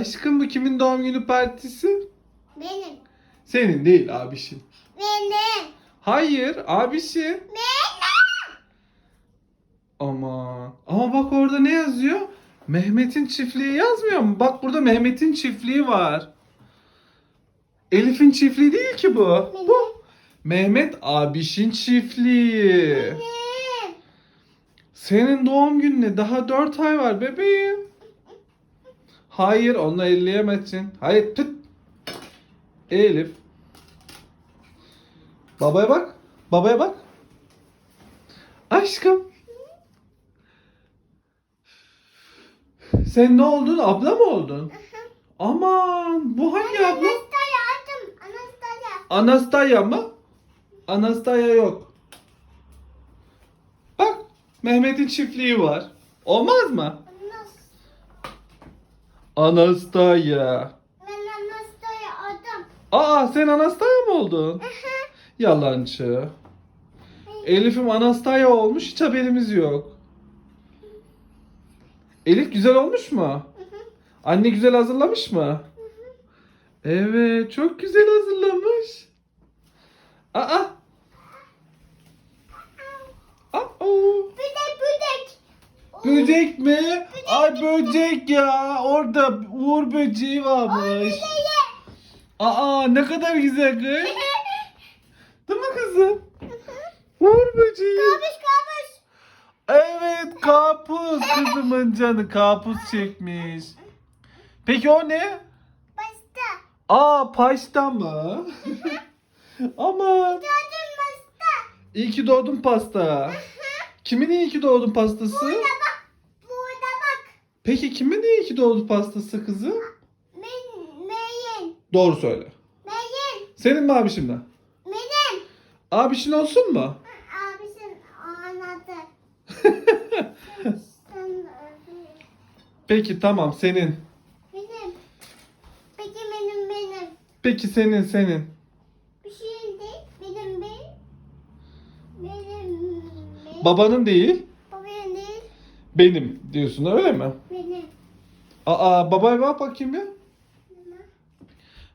Aşkım bu kimin doğum günü partisi? Benim. Senin değil abişin. Benim. Hayır abişin. Benim. Aman. Ama bak orada ne yazıyor? Mehmet'in çiftliği yazmıyor mu? Bak burada Mehmet'in çiftliği var. Elif'in çiftliği değil ki bu. Benim. Bu. Mehmet abişin çiftliği. Benim. Senin doğum gününe daha 4 ay var bebeğim. Hayır onunla elleyemezsin. Hayır tut. Elif. Babaya bak. Babaya bak. Aşkım. Sen ne oldun? Abla mı oldun? Aman bu hangi abla? Anastasya adım. Anastasya. Anastaya mı? Anastaya yok. Bak Mehmet'in çiftliği var. Olmaz mı? Anas. Anastaya. Ben Anastasya adım. Aa sen Anastaya mı oldun? Yalancı. Elif'im Anastaya olmuş hiç haberimiz yok. Elif güzel olmuş mu? Anne güzel hazırlamış mı? Evet çok güzel hazırlamış. Aa. Böcek mi? Ay böcek ya. Orada uğur böceği varmış. Aa ne kadar güzel kız. Değil mi kızım? Uğur böceği. Evet karpuz kızımın canı karpuz çekmiş. Peki o ne? Basta. Aa paşta mı? Basta. İyi ki doğdun pasta. Kimin iyi ki doğdun pastası? Burada. Peki kimin iyi ki doğdu pastası kızım? Men, meyin. Doğru söyle. Meyin. Senin mi abişimden? Benim. Abişin olsun mu? Abisin anladı. Peki tamam senin. Benim. Peki benim benim. Peki senin senin. Bir şey değil. Benim benim. Benim. benim. Babanın değil Babam değil. benim diyorsun öyle mi? Aa babaya bak bakayım ya.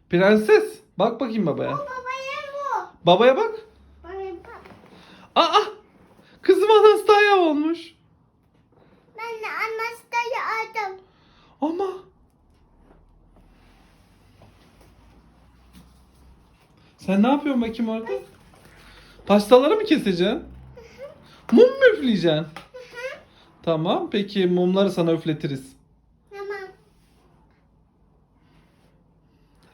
Prenses. Bak bakayım babaya. O babaya bu. Babaya bak. Babaya bak. Aa kızım Anastaya olmuş. Ben de Anastasya adım. Ama Sen ne yapıyorsun bakayım orada? Pastaları mı keseceksin? Mum mu üfleyeceksin? Tamam peki mumları sana üfletiriz. Tamam.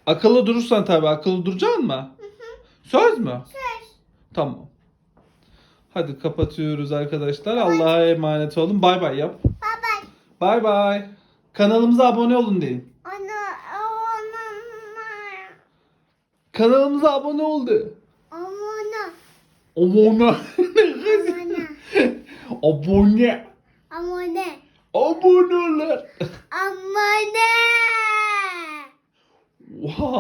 Akıllı durursan tabii akıllı duracaksın mı? Söz mü? Söz. Tamam. Hadi kapatıyoruz arkadaşlar. Allah'a emanet olun. Bay bay yap. Baba. Bay bay. Kanalımıza abone olun deyin. Ana. Ana. Kanalımıza abone oldu. Amona. Abone. Amona. abone. Amona. Aboneler. Amona. 哇！